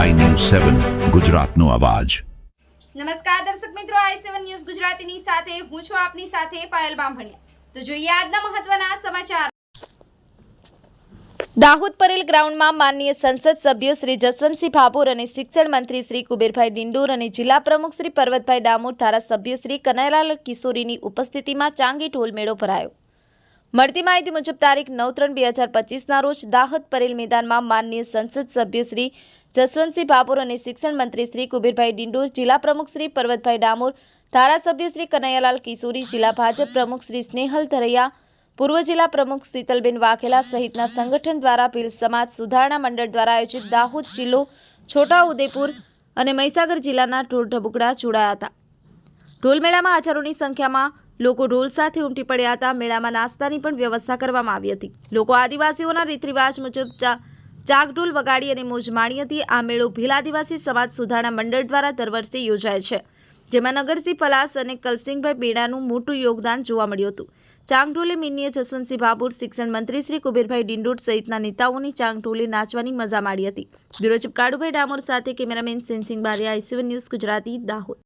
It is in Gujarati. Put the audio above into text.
સેવન ગુજરાતનો અવાજ. નમસ્કાર દર્શક મિત્રો આઈ સેવન ન્યૂઝ ગુજરાતીની સાથે હું છું આપની સાથે પાયલ બામભણિયા. તો જોઈએ આજના મહત્વના સમાચાર. દાહોદ પરેલ ગ્રાઉન્ડમાં માનનીય સંસદ સભ્ય શ્રી જસવંતસિંહ ભાભોર અને શિક્ષણ મંત્રી શ્રી કુબેરભાઈ ડિંડોર અને જિલ્લા પ્રમુખ શ્રી પર્વતભાઈ ડામોર ધારાસભ્ય શ્રી કનૈયાલાલ કિશોરીની ઉપસ્થિતિમાં ચાંગી ઢોલ મેળો ભરાયો. મળતી માહિતી મુજબ તારીખ નવ ત્રણ બે હજાર પચીસના રોજ દાહોદ પરેલ મેદાનમાં માનનીય સંસદ સભ્ય શ્રી જસવંતસિંહ ભાભોર અને શિક્ષણ મંત્રી શ્રી કુબીરભાઈ ડિંડોર જિલ્લા પ્રમુખ શ્રી પર્વતભાઈ ડામોર, ધારાસભ્ય શ્રી કનૈયાલાલ કિશોરી, જિલ્લા ભાજપ પ્રમુખ શ્રી સ્નેહલ ધરૈયા, પૂર્વ જિલ્લા પ્રમુખ શીતલબેન વાઘેલા સહિતના સંગઠન દ્વારા ભીલ સમાજ સુધારણા મંડળ દ્વારા આયોજિત દાહોદ જિલ્લો છોટાઉદેપુર અને મહીસાગર જિલ્લાના ઢોલ ઢબુકડા જોડાયા હતા. ઢોલમેળામાં હજારોની સંખ્યામાં લોકો ઢોલ સાથે ઉમટી પડ્યા હતા. મેળામાં નાસ્તાની પણ વ્યવસ્થા કરવામાં આવી હતી. લોકો આદિવાસીઓના રીત રિવાજ મુજબ ચા, ચાકઢોલ વગાડી અને મોજ માણી હતી. આ મેળો ભીલ આદિવાસી સમાજ સુધારણા મંડળ દ્વારા દર વર્ષે યોજાય છે. જેમાં નગરસિંહ પલાસ અને કલસિંહભાઈ બેડાનું મોટું યોગદાન જોવા મળ્યું હતું. ચાંગઢોલે મિનિય જસવંતસિંહ ભાભોર, શિક્ષણ મંત્રી શ્રી કુબેરભાઈ ડિંડોટ સહિતના નેતાઓની ચાંગઢોલે નાચવાની મજા માણી હતી. બ્યુરો ચીફ ડામોર સાથે cameraman Sensing Bariya I C one news Gujarati, Dahod.